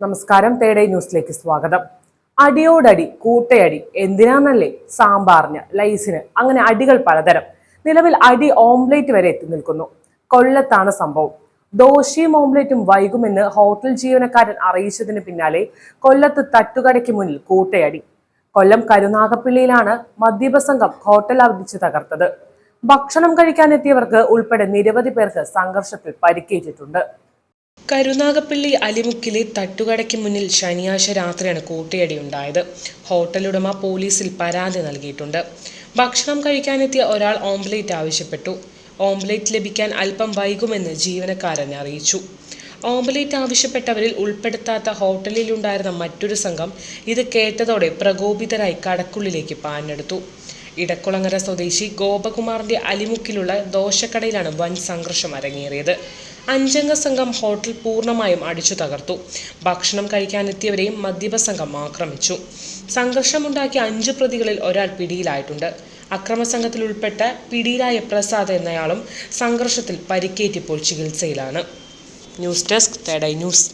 നമസ്കാരം തേടൈ ന്യൂസിലേക്ക് സ്വാഗതം. അടിയോടടി കൂട്ടയടി എന്തിനാന്നല്ലേ? സാമ്പാറിന് ലൈസിന് അങ്ങനെ അടികൾ പലതരം. നിലവിൽ അടി ഓംലേറ്റ് വരെ എത്തി നിൽക്കുന്നു. കൊല്ലത്താണ് സംഭവം. ദോശയും ഓംലേറ്റും വൈകുമെന്ന് ഹോട്ടൽ ജീവനക്കാരൻ അറിയിച്ചതിന് പിന്നാലെ കൊല്ലത്ത് തട്ടുകടയ്ക്ക് മുന്നിൽ കൂട്ടയടി. കൊല്ലം കരുനാഗപ്പള്ളിയിലാണ് മദ്യപ സംഘം ഹോട്ടൽ അവധിച്ച് തകർത്തത്. ഭക്ഷണം കഴിക്കാനെത്തിയവർക്ക് ഉൾപ്പെടെ നിരവധി പേർക്ക് സംഘർഷത്തിൽ പരിക്കേറ്റിട്ടുണ്ട്. കരുനാഗപ്പള്ളി അലിമുക്കിലെ തട്ടുകടയ്ക്ക് മുന്നിൽ ശനിയാഴ്ച രാത്രിയാണ് കൂട്ടയടി ഉണ്ടായത് ഹോട്ടൽ ഉടമ പോലീസിൽ പരാതി നൽകിയിട്ടുണ്ട്. ഭക്ഷണം കഴിക്കാനെത്തിയ ഒരാൾ ഓംപ്ലേറ്റ് ആവശ്യപ്പെട്ടു. ഓംപ്ലേറ്റ് ലഭിക്കാൻ അല്പം വൈകുമെന്ന് ജീവനക്കാരൻ അറിയിച്ചു. ഓംപ്ലേറ്റ് ആവശ്യപ്പെട്ടവരിൽ ഉൾപ്പെടുത്താത്ത ഹോട്ടലിലുണ്ടായിരുന്ന മറ്റൊരു സംഘം ഇത് കേട്ടതോടെ പ്രകോപിതരായി കടക്കുള്ളിലേക്ക് പാഞ്ഞെടുത്തു. ഇടക്കുളങ്ങര സ്വദേശി ഗോപകുമാറിന്റെ അലിമുക്കിലുള്ള ദോശക്കടയിലാണ് വൻ സംഘർഷം അരങ്ങേറിയത്. അഞ്ചംഗ സംഘം ഹോട്ടൽ പൂർണമായും അടിച്ചു തകർത്തു. ഭക്ഷണം കഴിക്കാനെത്തിയവരെയും മദ്യപ സംഘം ആക്രമിച്ചു. സംഘർഷമുണ്ടാക്കിയ അഞ്ച് പ്രതികളിൽ ഒരാൾ പിടിയിലായിട്ടുണ്ട്. അക്രമ സംഘത്തിൽ ഉൾപ്പെട്ട പിടിയിലായ പ്രസാദ് എന്നയാളും സംഘർഷത്തിൽ പരിക്കേറ്റിപ്പോൾ ചികിത്സയിലാണ്. ന്യൂസ് ഡെസ്ക് തേടൈ ന്യൂസ്.